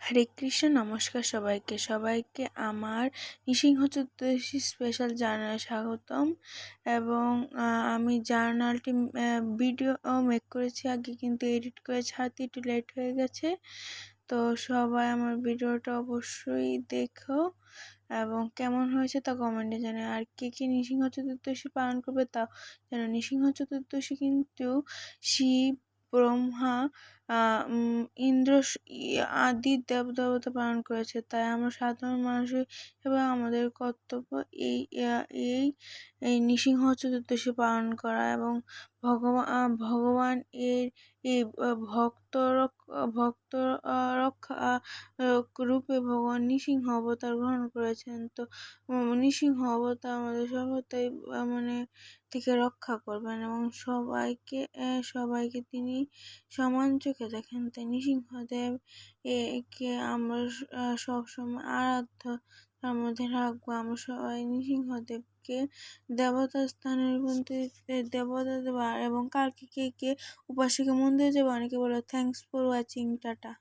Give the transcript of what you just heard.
হরে কৃষ্ণ, নমস্কার সবাইকে। সবাইকে আমার নৃসিংহ চতুর্দশী স্পেশাল জার্নাল স্বাগতম এবং আমি জার্নালটি ভিডিও মেক করেছি। আগে কিন্তু এডিট করে ছাড়তে একটু লেট হয়ে গেছে। তো সবাই আমার ভিডিওটা অবশ্যই দেখো এবং কেমন হয়েছে তা কমেন্টে জানে আর কে কে নৃসিংহ চতুর্দশী পালন করবে তা যেন নৃসিংহ চতুর্দশী কিন্তু শিব, ব্রহ্মা ইন্দ্র আদি দেব দেবতা পালন করেছে। তাই আমরা সাধারণ মানুষ এবং আমাদের কর্তব্য এই এই এই নৃসিংহ চতুর্দশী পালন করা এবং ভগবান ভগবান এর এই ভক্ত ভক্ত রক্ষা রূপে ভগবান নৃসিংহ অবতার গ্রহণ করেছেন। তো নৃসিংহ অবতার আমাদের সবাই মানে থেকে রক্ষা করবেন এবং সবাইকে সবাইকে তিনি সমান চোখে দেখেন তাই নৃসিংহদেব একে আমরা সবসময় আরাধ্য তার মধ্যে রাখব। আমরা সবাই নৃসিংহদেবকে দেবতা স্থানের মধ্যে দেবতা দেবা এবং কালকে কে কে, উপাসকে মন্দিরে যাব? অনেকে বলে থ্যাংকস ফর ওয়াচিং টাটা।